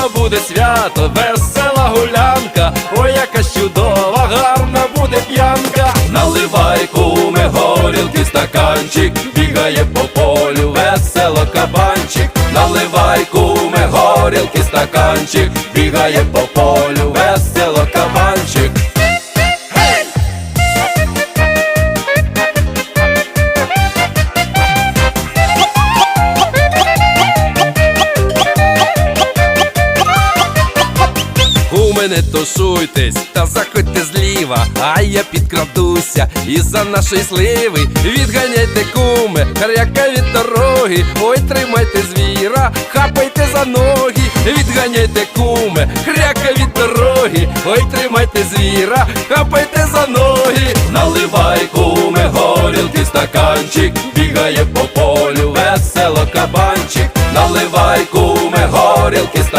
скоро буде свято, весела гулянка, ой, яка чудова, гарна буде п'янка. Наливай куме горілки, стаканчик, бігає по полю, весело кабанчик, наливай куме горілки, стаканчик, бігає по полю, весело кабанчик. У мене тушуйтесь та заходьте зліва, а я підкрадуся і за нашої сливи. Відганяйте куме, хряка від дороги, ой, тримайте звіра, хапайте за ноги, відганяйте куме, хряка від дороги, ой, тримайте звіра, хапайте за ноги, наливай куме, горілки, стаканчик, бігає по полю, весело кабанчик, наливай куме, горілки,